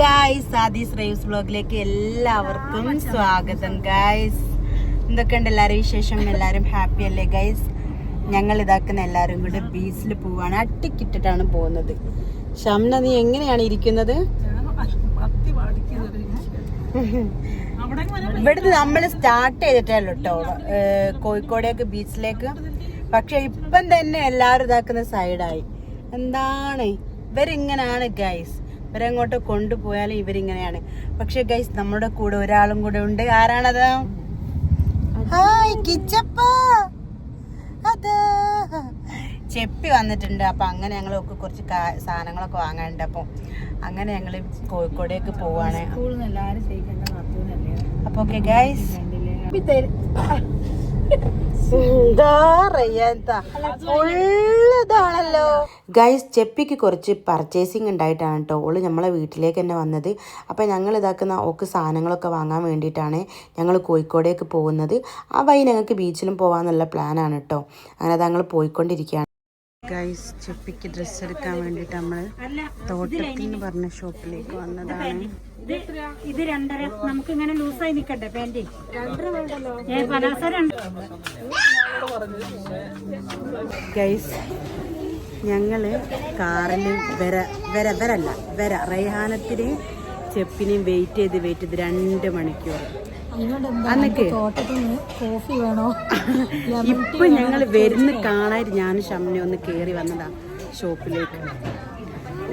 Guys Aadhi's റേവ്സ് ബ്ലോഗിലേക്ക് എല്ലാവർക്കും സ്വാഗതം guys എന്തൊക്കെയുണ്ട് എല്ലാവരും വിശേഷം? എല്ലാവരും ഹാപ്പി അല്ലേ ഗൈസ് ഞങ്ങൾ ഇതാക്കുന്ന എല്ലാവരും കൂടെ ബീച്ചിൽ പോവാണ്. അട്ടിക്കിട്ടിട്ടാണ് പോകുന്നത്. ഷംന നീ എങ്ങനെയാണ് ഇരിക്കുന്നത്? ഇവിടുന്ന് നമ്മൾ സ്റ്റാർട്ട് ചെയ്തിട്ടേ കേട്ടോ കോഴിക്കോടേക്ക് ബീച്ചിലേക്ക് പക്ഷെ ഇപ്പം തന്നെ എല്ലാവരും ഇതാക്കുന്ന സൈഡായി എന്താണ്? ഇവരിങ്ങനാണ് ഗൈസ് ഇവരെങ്ങോട്ട് കൊണ്ടുപോയാലും ഇവരിങ്ങനെയാണ്. പക്ഷെ ഗൈസ് നമ്മുടെ കൂടെ ഒരാളും കൂടെ ഉണ്ട്. ആരാണത്? ഹായ് കിച്ചപ്പ. അതാ. ചെപ്പി വന്നിട്ടുണ്ട്. അപ്പൊ അങ്ങനെ ഞങ്ങളൊക്കെ കുറച്ച് സാധനങ്ങളൊക്കെ വാങ്ങാനുണ്ട്. അപ്പം അങ്ങനെ ഞങ്ങൾ കോഴിക്കോടേക്ക് പോവാണ്. അപ്പൊ ഓക്കെ ഗൈസ് ഉള്ളതാണല്ലോ. ഗൈസ് ചെപ്പിക്ക് കുറച്ച് പർച്ചേസിങ് ഉണ്ടായിട്ടാണ് കേട്ടോ ഓൾ നമ്മളെ വീട്ടിലേക്ക് തന്നെ വന്നത്. അപ്പം ഞങ്ങൾ ഇതാക്കുന്ന ഓക്ക് സാധനങ്ങളൊക്കെ വാങ്ങാൻ വേണ്ടിയിട്ടാണ് ഞങ്ങൾ കോഴിക്കോടേക്ക് പോകുന്നത്. ആ വഴി ഞങ്ങൾക്ക് ബീച്ചിലും പോകാമെന്നുള്ള പ്ലാനാണ് കേട്ടോ അങ്ങനെ ഞങ്ങൾ പോയിക്കൊണ്ടിരിക്കുകയാണ് ഗൈസ് ചെപ്പിക്ക് ഡ്രസ്സ് എടുക്കാൻ വേണ്ടിയിട്ട് നമ്മൾ തോട്ടത്തിൽ എന്ന് പറഞ്ഞ ഷോപ്പിലേക്ക് വന്നതാണ്. ഇത് രണ്ടര നമുക്ക് ഇങ്ങനെ ലൂസായി നിക്കണ്ടേ പാന്റി ഗൈസ് ഞങ്ങൾ കാറിൽ വര വര വരല്ല വര. റൈഹാനത്തിന് ചെപ്പിനെയും വെയിറ്റ് ചെയ്ത് വെയിറ്റ് ചെയ്ത് രണ്ട് മണിക്കൂർ കോഫി വേണോ? ഇപ്പൊ ഞങ്ങൾ വരുന്ന കാണാൻ ഞാൻ ഷമ്നെ ഒന്ന് കേറി വന്നതാ ഷോപ്പിലേക്ക്.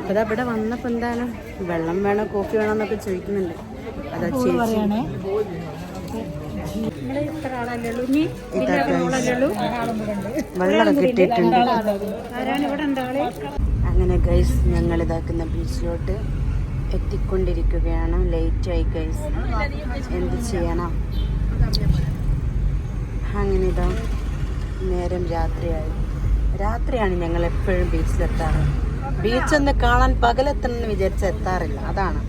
അതാ ഇവിടെ വന്നപ്പോ എന്തായാലും വെള്ളം വേണോ കോഫി വേണോ എന്നൊക്കെ ചോദിക്കുന്നുണ്ട്. അതാ ചേച്ചി. കിട്ടിയിട്ടുണ്ട് അങ്ങനെ ഗൈസ് ഞങ്ങൾ ഇതാക്കുന്ന ബീച്ചിലോട്ട് എത്തിക്കൊണ്ടിരിക്കുകയാണ്. ലേറ്റ് ആയി ഗൈസ് എന്ത് ചെയ്യണം? അങ്ങനെ ഇതാ നേരം രാത്രിയായി. രാത്രിയാണ് ഞങ്ങൾ എപ്പോഴും ബീച്ചിലെത്താറ് ബീച്ച് ഒന്ന് കാണാൻ പകലെത്തണം എന്ന് വിചാരിച്ച് എത്താറില്ല. അതാണ്.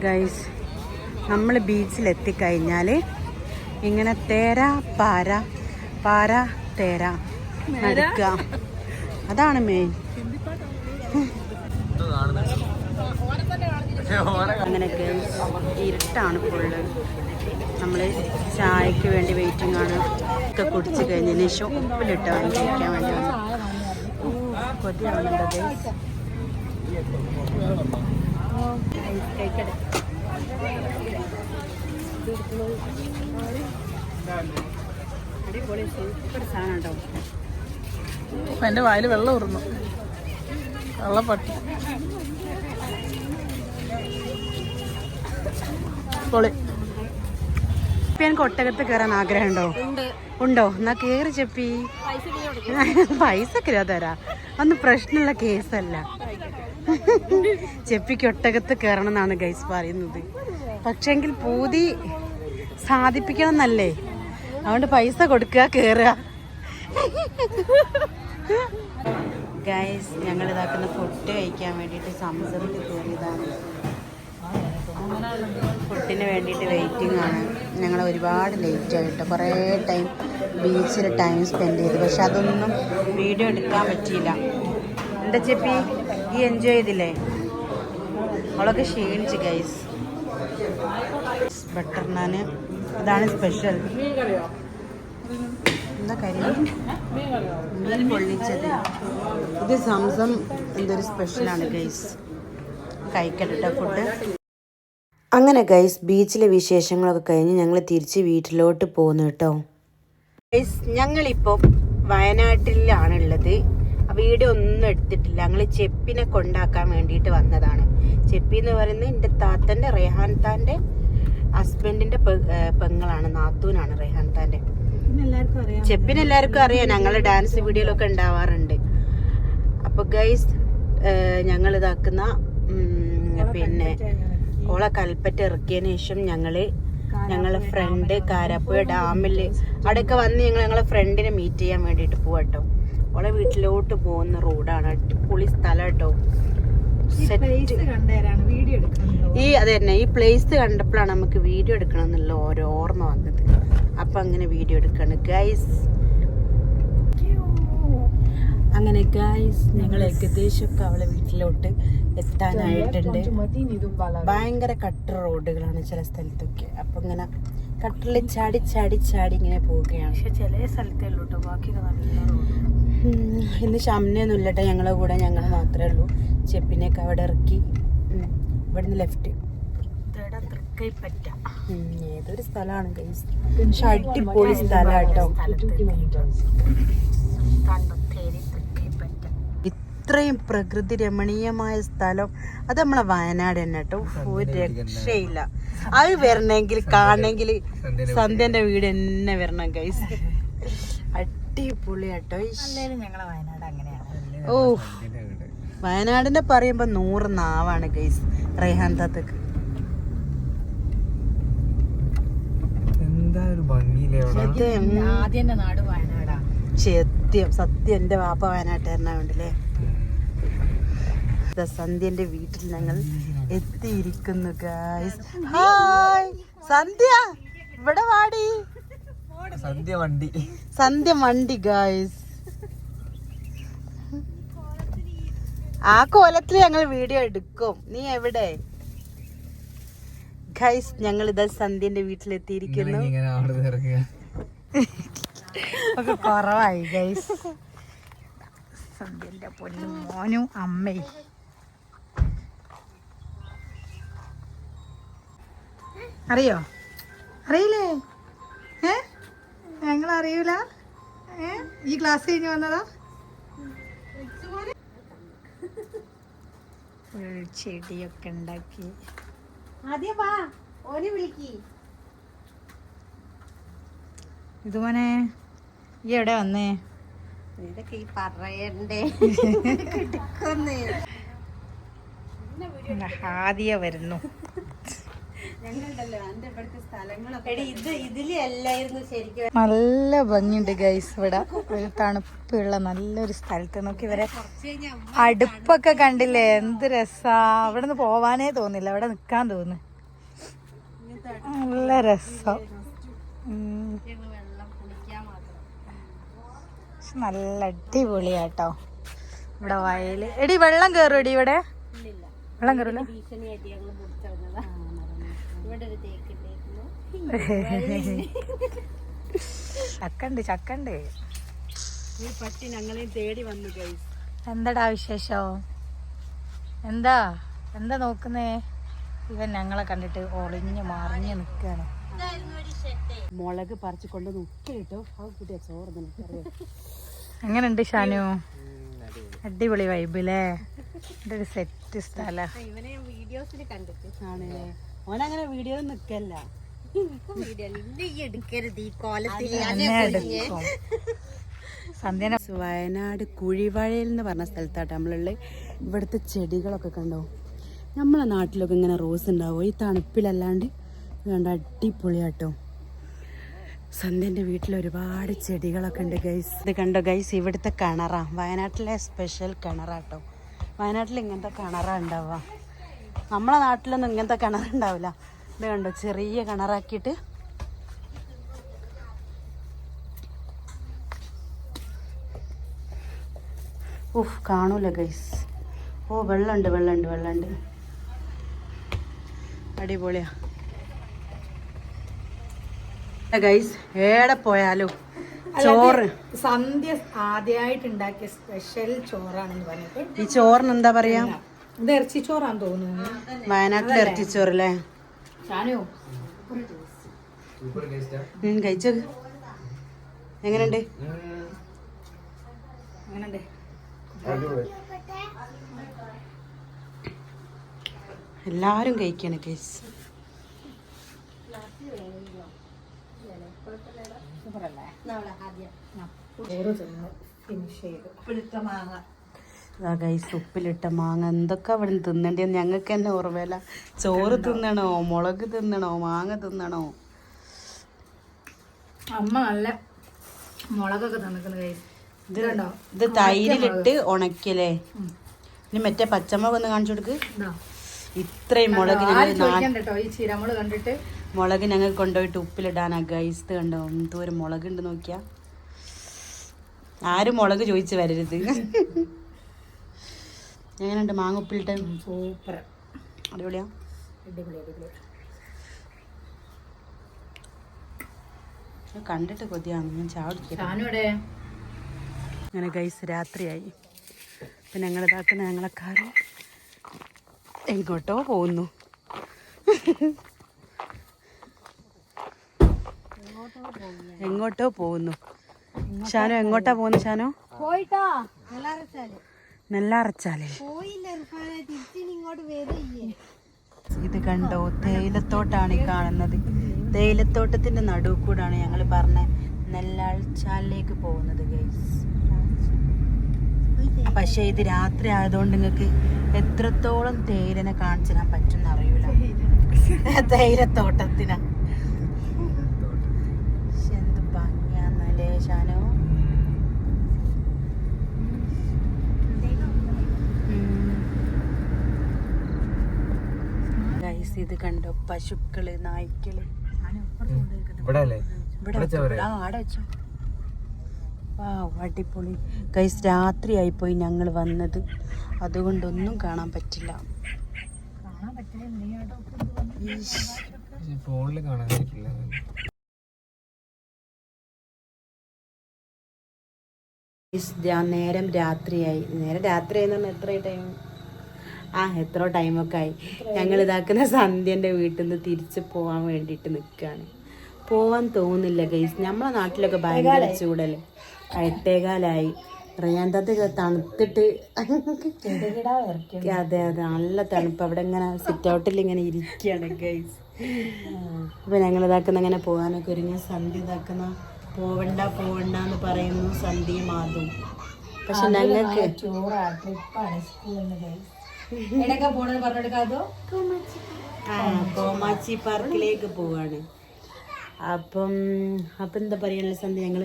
ഗൈസ് നമ്മൾ ബീച്ചിൽ എത്തിക്കഴിഞ്ഞാൽ ഇങ്ങനെ തേര പാര പാര തേര നടക്കുക അതാണ് മെയിൻ അങ്ങനെ ഗൈസ് ഇരുട്ടാണ് ഫുള്ള് നമ്മൾ ചായക്ക് വേണ്ടി വെയിറ്റിംഗ് ആണ്. ഒക്കെ കുടിച്ച് കഴിഞ്ഞതിന് ശേഷം വാങ്ങി കഴിക്കാൻ വേണ്ടി വന്നു. കൊതിയാവുന്നുണ്ടോ ഗൈസ് കഴിക്കട്ടെ അടിപൊളി സൂപ്പർ സാധനം എന്റെ വായിൽ വെള്ളം ഉറന്നു. വെള്ളപ്പട്ടി പൊളി. ഇപ്പൊ എനിക്ക് ഒട്ടകത്ത് കയറാൻ ആഗ്രഹം ഉണ്ടോ. ഉണ്ടോ? എന്നാ കേറി ചെപ്പി. പൈസ തരാ. ഒന്നും പ്രശ്നമുള്ള കേസല്ല ചെപ്പിക്ക് ഒട്ടകത്ത് കയറണം എന്നാണ് ഗൈസ് പറയുന്നത്. പക്ഷെങ്കിൽ പൂതി സാധിപ്പിക്കണം എന്നല്ലേ അതുകൊണ്ട് പൈസ കൊടുക്കുക കയറുക ഗൈസ് ഞങ്ങൾ ഇതാക്കുന്ന ഫുഡ് കഴിക്കാൻ വേണ്ടിയിട്ട് സംസാരിച്ച് കയറിയതാണ്. ഫുഡിന് വേണ്ടിയിട്ട് വെയിറ്റിംഗ് ആണ്. ഞങ്ങൾ ഒരുപാട് ലേറ്റ് ആയിട്ട് കുറേ ടൈം ബീച്ചിൽ ടൈം സ്പെൻഡ് ചെയ്തു. പക്ഷെ അതൊന്നും വീഡിയോ എടുക്കാൻ പറ്റിയില്ല. എന്താ ചെപ്പി ഈ എൻജോയ് ചെയ്തില്ലേ? അവളൊക്കെ ക്ഷീണിച്ച് ഗൈസ് ബട്ടർ നാന് ഇതാണ് സ്പെഷ്യൽ എന്താ കാര്യം മീൻ പൊള്ളിച്ചത്. ഇത് സംസം എന്തൊരു സ്പെഷ്യലാണ് ഗൈസ് കഴിക്കട്ടെ ഫുഡ് അങ്ങനെ ഗൈസ് ബീച്ചിലെ വിശേഷങ്ങളൊക്കെ കഴിഞ്ഞ് ഞങ്ങൾ തിരിച്ച് വീട്ടിലോട്ട് പോന്നു കേട്ടോ. ഗൈസ് ഞങ്ങളിപ്പോൾ വയനാട്ടിലാണുള്ളത് വീഡിയോ ഒന്നും എടുത്തിട്ടില്ല. ഞങ്ങൾ ചെപ്പിനെ കൊണ്ടാക്കാൻ വേണ്ടിയിട്ട് വന്നതാണ്. ചെപ്പി എന്ന് പറയുന്നത് എന്റെ താത്തന്റെ റെഹാൻ താന്റെ ഹസ്ബൻഡിന്റെ പെങ്ങളാണ്. നാത്തൂനാണ് റെഹാൻ താന്റെ ചെപ്പിന് എല്ലാവർക്കും അറിയാം. ഞങ്ങൾ ഡാൻസ് വീഡിയോയിലൊക്കെ ഉണ്ടാവാറുണ്ട്. അപ്പോൾ ഗൈസ് ഞങ്ങൾ ഇതാക്കുന്ന പിന്നെ ഓളെ കൽപ്പറ്റ ഇറക്കിയതിന് ശേഷം ഞങ്ങൾ ഞങ്ങളെ ഫ്രണ്ട് കാരാപ്പുഴ ഡാമിൽ അവിടെയൊക്കെ വന്ന് ഞങ്ങൾ ഞങ്ങളെ ഫ്രണ്ടിനെ മീറ്റ് ചെയ്യാൻ വേണ്ടിയിട്ട് പോവാട്ടോ. ഓളെ വീട്ടിലോട്ട് പോകുന്ന റോഡാണ്. അടിപൊളി സ്ഥലം കേട്ടോ ഈ അത് തന്നെ ഈ പ്ലേസ് കണ്ടപ്പോഴാണ് നമുക്ക് വീഡിയോ എടുക്കണം എന്നുള്ള ഓരോ ഓർമ്മ വന്നത്. അപ്പൊ അങ്ങനെ വീഡിയോ എടുക്കാണ്. ഗൈസ് അങ്ങനെ ഗൈസ് ഞങ്ങൾ ഏകദേശമൊക്കെ അവളെ വീട്ടിലോട്ട് എത്താനായിട്ടുണ്ട്. ഭയങ്കര കട്ടർ റോഡുകളാണ് ചില സ്ഥലത്തൊക്കെ. അപ്പൊ ഇങ്ങനെ കട്ടറിൽ ചാടി ചാടി ചാടി ഇങ്ങനെ പോവുകയാണ്. പക്ഷെ ചില സ്ഥലത്തേ ഉള്ളൂ കേട്ടോ ബാക്കിയൊക്കെ നല്ല ഇന്ന് ഷംനയൊന്നും ഇല്ലട്ടെ. ഞങ്ങളെ കൂടെ ഞങ്ങൾ മാത്രമേ ഉള്ളൂ. ചെപ്പിനെയൊക്കെ അവിടെ ഇറക്കി. ഇവിടുന്ന് ലെഫ്റ്റ് ഏതൊരു സ്ഥലമാണ് ഗൈസ് പക്ഷെ അടിപൊളി സ്ഥലം കേട്ടോ. കണ്ടത്തേരി തൃക്കൈപ്പറ്റ ഇത്രയും പ്രകൃതി രമണീയമായ സ്ഥലം. അത് നമ്മളെ വയനാട് തന്നെ കേട്ടോ. ഒരു രക്ഷയില്ല. അത് വരണമെങ്കിൽ കാണണമെങ്കിൽ സന്ധ്യന്റെ വീട് എന്നെ വരണം ഗൈസ് അടിപൊളി കേട്ടോ ഞങ്ങളെ വയനാട് അങ്ങനെയാണ്. ഓ വയനാടിന്റെ പറയുമ്പോ നൂറ് നാവാണ് ഗൈസ് റൈഹാൻ താത്തക്ക്. സത്യം ഉം. നാട് വയനാടാ. സത്യം സത്യം എന്റെ വാപ്പ വയനാട്ടുകാരനായോണ്ടല്ലേ സന്ധ്യന്റെ വീട്ടിൽ ഞങ്ങൾ എത്തിയിരിക്കുന്നു ഗായ്സ് ഹായ് സന്ധ്യ ഇവിടെ വാടി. സന്ധ്യ വണ്ടി. സന്ധ്യ വണ്ടി ഗായ്സ് ആ കോലത്തിൽ ഞങ്ങൾ വീഡിയോ എടുക്കും. നീ എവിടെ? ഗൈസ് ഞങ്ങൾ ഇതാ സന്ധ്യന്റെ വീട്ടിലെത്തിയിരിക്കുന്നു. ഒക്കെ കുറവായി ഗൈസ് സന്ധ്യന്റെ പൊന്നും മോനും അമ്മയും അറിയോ? അറിയില്ലേ? ഏ? ഞങ്ങൾ അറിയൂല ഏ? ഈ ക്ലാസ് കഴിഞ്ഞ് വന്നതാ? ചെടിയൊക്കെ ഉണ്ടാക്കി. ആദ്യം വാ ഓനെ വിളിക്കി. ഇതുമോനെ ഈ എവിടെ വന്നേ? ഇതൊക്കെ ഈ പറയണ്ടേ? ഹാദിയ വരുന്നു എടി ഇത് ഇതിൽ അല്ലായിരുന്നു ശരിക്കും നല്ല ഭംഗിയുണ്ട് ഗൈസ് ഇവിടെ. ഒരു തണുപ്പുള്ള നല്ലൊരു സ്ഥലത്ത്. നോക്കി ഇവരെ അടുപ്പൊക്കെ കണ്ടില്ലേ? എന്ത് രസാ. അവിടെ നിന്ന് പോവാനേ തോന്നില്ല. അവിടെ നിക്കാൻ തോന്നു നല്ല രസം. നല്ല അടിപൊളിയാട്ടോ. ഇവിടെ വയൽ. എടി വെള്ളം കയറും എടി ഇവിടെ? വെള്ളം കയറൂല ചക്കണ്ട് ചക്കണ്ട്. ഈ പട്ടി ഞങ്ങളെ തേടി വന്നു ഗൈസ് എന്താടാ വിശേഷോ? എന്താ? എന്താ നോക്കുന്നേ? ഇവൻ ഞങ്ങളെ കണ്ടിട്ട് ഒളിഞ്ഞു മറിഞ്ഞു നിൽക്കുകയാണ് മുളക് പറിച്ചു കൊണ്ട് നോക്കിട്ടോ കുട്ടിയെ ചോറ് എങ്ങനെയുണ്ട് ഷാനു? അടിപൊളി വൈബിലേ ഒരു സെറ്റ് സ്ഥലം. ഇവനെ വീഡിയോസിൽ കണ്ടിട്ട്. ആണല്ലേ? ഓനങ്ങനെ വീഡിയോ നിക്കല്ല. വയനാട് കുഴിവഴയിൽ എന്ന് പറഞ്ഞ സ്ഥലത്താട്ട് നമ്മളുള്ള. ഇവിടുത്തെ ചെടികളൊക്കെ കണ്ടോ? നമ്മളെ നാട്ടിലൊക്കെ ഇങ്ങനെ റോസ് ഉണ്ടാവും. ഈ തണുപ്പിലല്ലാണ്ട് വേണ്ട അടിപൊളിയാട്ടോ. സന്ധ്യന്റെ വീട്ടിൽ ഒരുപാട് ചെടികളൊക്കെ ഉണ്ട് ഗൈസ് ഇത് കണ്ടോ ഗൈസ് ഇവിടുത്തെ കിണറാ. വയനാട്ടിലെ സ്പെഷ്യൽ കിണറാട്ടോ. വയനാട്ടിൽ ഇങ്ങനത്തെ കിണറാ ഉണ്ടാവുക. നമ്മളെ നാട്ടിലൊന്നും ഇങ്ങനത്തെ കിണർ ഉണ്ടാവില്ല. ഇത് കണ്ടോ ചെറിയ കിണറാക്കിയിട്ട്. ഉഫ് കാണൂല ഗൈസ് ഓ വെള്ളമുണ്ട് വെള്ളമുണ്ട് വെള്ളമുണ്ട്. അടിപൊളിയാ. ഗൈസ് ഏടെ പോയാലോ ചോറ്. സന്ധ്യ ആദ്യമായിട്ട് ഉണ്ടാക്കിയ സ്പെഷ്യൽ ചോറാണെന്ന് പറഞ്ഞിട്ട് ഈ ചോറിന് എന്താ പറയാ? ഇത് ഇറച്ചി ചോറാന്ന് തോന്നുന്നു ഇറച്ചിച്ചോറല്ലേ? ഉം, കഴിച്ചോക്ക്. എങ്ങനെയുണ്ട്? എല്ലാരും കഴിക്കാണ് കേസ് തിന്നു ഫിനിഷ് ചെയ്തു. ഗൈസ് ഉപ്പിലിട്ട മാങ്ങ എന്തൊക്കെ അവിടെ നിന്ന് തിന്നണ്ടേന്ന് ഞങ്ങൾക്ക് തന്നെ ഓർമ്മയില്ല. ചോറ് തിന്നണോ? മുളക് തിന്നണോ? മാങ്ങ തിന്നണോ? അമ്മ നല്ല മുളകൊക്കെ കൈ ഇത് ഇത് തൈരിലിട്ട് ഉണക്കിയല്ലേ? ഇനി മറ്റേ പച്ചമുളക് ഒന്ന് കാണിച്ചു കൊടുക്ക്. ഇത്രയും മുളക് ഞങ്ങൾ കണ്ടിട്ട്. മുളക് ഞങ്ങൾ കൊണ്ടുപോയിട്ട് ഉപ്പിലിടാനാ ഗൈസ് കണ്ടോ? എന്തോ ഒരു മുളക് ഉണ്ട് നോക്കിയാ. ആരും മുളക് ചോദിച്ചു വരരുത്. എങ്ങനെയുണ്ട് മാങ്ങ ഉപ്പിലിട്ട് സൂപ്പർ. അടിപൊളിയാ. അടിപൊളി അടിപൊളി. കണ്ടിട്ട് കൊതിയാണ് ഞാൻ ചാടിക്കാം ഷാനുവിടെ അങ്ങനെ ഗൈസ് രാത്രിയായി. അപ്പം ഞങ്ങൾ ഇതാക്കുന്ന ഞങ്ങളെ കാറ് എങ്ങോട്ടോ പോകുന്നു. എങ്ങോട്ടോ പോകുന്നു. ഷാനോ എങ്ങോട്ടാ പോകുന്നു ഷാനോ? പോയിട്ടാ. നെല്ലാറച്ചാലേ ഇത് കണ്ടോ? തേയിലത്തോട്ടാണ് ഈ കാണുന്നത്. തേയിലത്തോട്ടത്തിന്റെ നടുവ് കൂടാണ് ഞങ്ങൾ പറഞ്ഞ നെല്ലാഴ്ചാലിലേക്ക് പോകുന്നത് ഗൈസ് പക്ഷെ ഇത് രാത്രി ആയതുകൊണ്ട് നിങ്ങൾക്ക് എത്രത്തോളം തേയിലനെ കാണിച്ചു തരാൻ പറ്റുന്ന അറിയൂല. തേയിലത്തോട്ടത്തിനാ പക്ഷെ എന്ത് ഭംഗിയാന്നല്ലേ ഷാനോ ഗൈസ് ഇത് കണ്ടോ. പശുക്കൾ നായ്ക്കൾ. ഇവിടെ അല്ലേ ഇവിടെ വെച്ചോ. ആ ആടെ വെച്ചോ. ആ അടിപൊളി. ഗൈസ് രാത്രിയായി പോയി ഞങ്ങൾ വന്നത്. അതുകൊണ്ടൊന്നും കാണാൻ പറ്റില്ല. ഫോണിൽ കാണാൻ പറ്റില്ല. നേരം രാത്രിയായി. നേരം രാത്രിയായി എന്ന് പറഞ്ഞാൽ എത്ര ടൈം ആ എത്ര ടൈമൊക്കെ ആയി. ഞങ്ങൾ ഇതാക്കുന്ന സന്ധ്യന്റെ വീട്ടിൽ നിന്ന് തിരിച്ച് പോകാൻ വേണ്ടിയിട്ട് നിൽക്കുകയാണ് പോകാൻ തോന്നുന്നില്ല ഗൈസ് നമ്മളെ നാട്ടിലൊക്കെ ഭയങ്കര ചൂടല്ലേ? എട്ടേകാലായി. റിയാന്തത്തൊക്കെ തണുത്തിട്ട് അതെ അതെ. നല്ല തണുപ്പ്. അവിടെ ഇങ്ങനെ സിറ്റ് ഔട്ടിൽ ഇങ്ങനെ ഇരിക്കുകയാണ് ഗൈസ് അപ്പൊ ഞങ്ങൾ ഇതാക്കുന്ന ഇങ്ങനെ പോകാനൊക്കെ ഒരുങ്ങി. സന്ധ്യ ഇതാക്കുന്ന പോവണ്ട പോവണ്ട എന്ന് പറയുന്നു സന്ധ്യ മാതും പക്ഷെ ഞങ്ങൾക്ക് ടൂറാ ട്രിപ്പാണ് സ്കൂളിൽ നിന്ന് എവിടെയൊക്കെ പോണെന്ന് പറഞ്ഞെടുക്കാതോ? കോമാച്ചി പാർക്കിലേക്ക് പോവാണ്. അപ്പം അപ്പം എന്താ പറയാനുള്ള സന്ധ്യ ഞങ്ങൾ?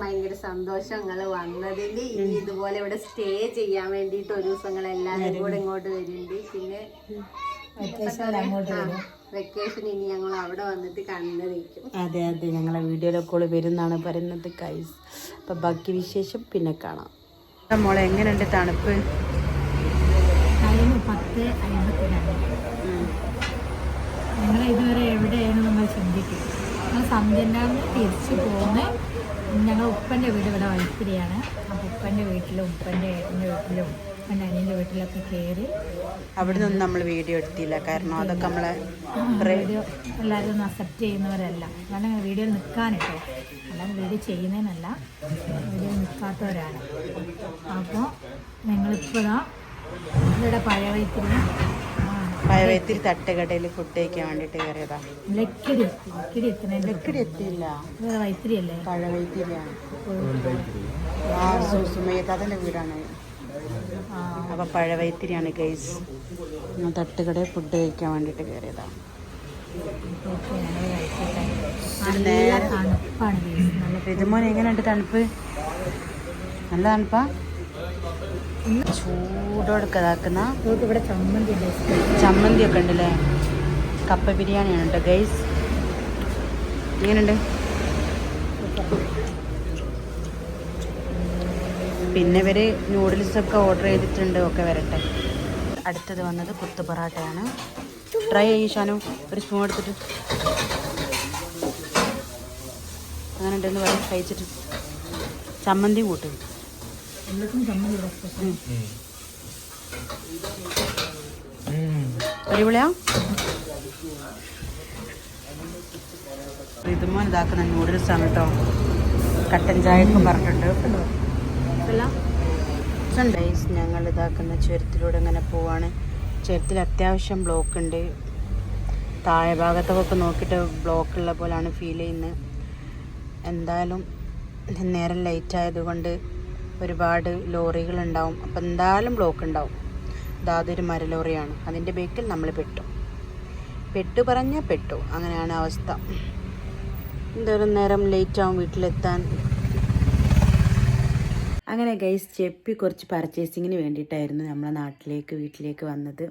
ഭയങ്കര സന്തോഷം നിങ്ങൾ വന്നതിൽ ഇനി ഇതുപോലെ ഇവിടെ സ്റ്റേ ചെയ്യാൻ വേണ്ടിയിട്ട് ഒരു ദിവസം നിങ്ങൾ എല്ലാവരും കൂടെ ഇങ്ങോട്ട് വരുന്നുണ്ട്. പിന്നെ വെക്കേഷൻ ഇനി ഞങ്ങൾ അവിടെ വന്നിട്ട് കണ്ടിരിക്കും അതെ അതെ. ഞങ്ങളെ വീഡിയോയിലൊക്കെ ഓൾ വരുന്നാണ് പറയുന്നത് കൈസ് അപ്പൊ ബാക്കി വിശേഷം പിന്നെ കാണാം. മോളെ എങ്ങനെയുണ്ട് തണുപ്പ്? പത്ത് അമ്പത്തിരണ്ട് ഞങ്ങൾ ഇതുവരെ എവിടെയാണ് നമ്മൾ ചിന്തിക്കും ഞങ്ങൾ സന്ധ്യന്റെ തിരിച്ചു പോന്ന് ഞങ്ങൾ ഉപ്പന്റെ വീട് ഇവിടെ വൈത്തിരിയാണ് അപ്പോൾ ഉപ്പന്റെ വീട്ടിലും ഉപ്പന്റെ ഏട്ടന്റെ വീട്ടിലും ഉപ്പന്റെ അനിയന്റെ വീട്ടിലൊക്കെ കയറി അവിടെ നിന്നും നമ്മൾ വീഡിയോ എടുത്തില്ല. കാരണം അതൊക്കെ നമ്മളെ വീഡിയോ എല്ലാവരും ഒന്ന് അക്സെപ്റ്റ് ചെയ്യുന്നവരല്ല. കാരണം വീഡിയോ നിൽക്കാനിട്ടോ അല്ലാതെ വീഡിയോ ചെയ്യുന്നതിനല്ല വീഡിയോ നിൽക്കാത്തവരാണ് അപ്പോൾ നിങ്ങളിപ്പോഴാണ് ഇവിടെ പഴയ വൈത്തിരി. പഴവത്തിരി തട്ടുകടയിൽ ഫുഡ് കഴിക്കാൻ വേണ്ടിയിട്ട് കയറിയതാ. ലക്കിടി ലക്കിടി എത്തണേ. ലക്കിടി എത്തിയില്ല. വൈത്തിരി അല്ലേ? പഴവൈത്തിരിയാണ് ആ സു- സുമയ്യത്താത്തന്റെ വീടാണ്. ആ. അപ്പൊ പഴവൈത്തിരിയാണ് ഗൈസ് ഞാൻ തട്ടുകടയിൽ ഫുഡ് കഴിക്കാൻ വേണ്ടിട്ട് കയറിയതാ. തണുപ്പാണ്. നല്ല ഇതുമോൻ എങ്ങനെയുണ്ട് തണുപ്പ്? നല്ല തണുപ്പാ? ചൂടോടൊക്കെ ഇതാക്കുന്ന നമുക്ക് ഇവിടെ ചമ്മന്തി ചമ്മന്തി ഒക്കെ ഉണ്ടല്ലേ? കപ്പ ബിരിയാണിയാണ് കേട്ടോ ഗൈസ് എങ്ങനെയുണ്ട്? പിന്നെ ഇവർ നൂഡിൽസ് ഒക്കെ ഓർഡർ ചെയ്തിട്ടുണ്ട് ഒക്കെ വരട്ടെ. അടുത്തത് വന്നത് കുത്തു പൊറാട്ടയാണ്. ട്രൈ ചെയ്യും ഷാനു. ഒരു സ്പൂൺ എടുത്തിട്ട്. അങ്ങനെ ഉണ്ടെന്ന് പറയും കഴിച്ചിട്ട്. ചമ്മന്തി കൂട്ടും എല്ലാത്തിനും ചമ്മന്തി ഇവിടെ special. അടിപൊളിയാ? ഇതുമോ ഇതാക്കുന്ന നൂഡിൽസ് ആണ് കേട്ടോ കട്ടൻ ചായക്കും പറഞ്ഞിട്ടുണ്ട്. ഗൈസ് ഞങ്ങൾ ഇതാക്കുന്ന ചുരത്തിലൂടെ ഇങ്ങനെ പോവാണ്. ചുരത്തിൽ അത്യാവശ്യം ബ്ലോക്ക് ഉണ്ട്. താഴെ ഭാഗത്തൊക്കെ നോക്കിയിട്ട് ബ്ലോക്ക് ഉള്ള പോലെയാണ് ഫീൽ ചെയ്യുന്നത്. എന്തായാലും നേരം ലൈറ്റ് ആയതുകൊണ്ട് ഒരുപാട് ലോറികൾ ഉണ്ടാവും അപ്പം എന്തായാലും ബ്ലോക്ക് ഉണ്ടാവും. അതൊരു മരലോറിയാണ് അതിന്റെ ബേക്കിൽ നമ്മൾ പെട്ടു. പെട്ടു പറഞ്ഞ പെട്ടു. അങ്ങനെയാണ് അവസ്ഥ. എന്തോരം നേരം ലേറ്റ് ആവും വീട്ടിലെത്താൻ. അങ്ങനെ ഗൈസ് ചെപ്പി കുറച്ച് പർച്ചേസിങ്ങിന് വേണ്ടിയിട്ടായിരുന്നു നമ്മളെ നാട്ടിലേക്ക് വീട്ടിലേക്ക് വന്നത്.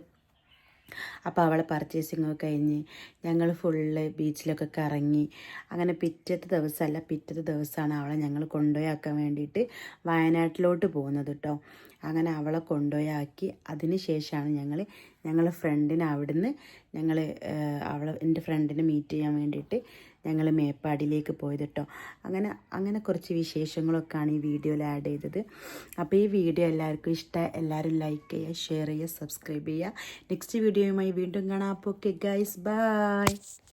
അപ്പോൾ അവളെ പർച്ചേസിങ് ഒക്കെ കഴിഞ്ഞ് ഞങ്ങൾ ഫുള്ള് ബീച്ചിലൊക്കെ കറങ്ങി. അങ്ങനെ പിറ്റത്തെ ദിവസമല്ല പിറ്റത്തെ ദിവസമാണ് അവളെ ഞങ്ങൾ കൊണ്ടുപോയി ആക്കാൻ വേണ്ടിയിട്ട് വയനാട്ടിലോട്ട് പോകുന്നത് കേട്ടോ അങ്ങനെ അവളെ കൊണ്ടുപോയി ആക്കി അതിന് ശേഷമാണ് ഞങ്ങൾ ഞങ്ങളെ ഫ്രണ്ടിന് അവിടുന്ന് ഞങ്ങൾ അവളെ എന്റെ ഫ്രണ്ടിനെ മീറ്റ് ചെയ്യാൻ വേണ്ടിയിട്ട് ഞങ്ങൾ മേപ്പാടിയിലേക്ക് പോയത് കേട്ടോ അങ്ങനെ അങ്ങനെ കുറച്ച് വിശേഷങ്ങളൊക്കെയാണ് ഈ വീഡിയോയിൽ ആഡ് ചെയ്തത്. അപ്പോൾ ഈ വീഡിയോ എല്ലാവർക്കും ഇഷ്ടമായി എല്ലാവരും ലൈക്ക് ചെയ്യുക ഷെയർ ചെയ്യുക സബ്സ്ക്രൈബ് ചെയ്യുക. നെക്സ്റ്റ് വീഡിയോയുമായി വീണ്ടും കാണാം. അപ്പോൾ ഓക്കെ ഗൈസ് ബൈ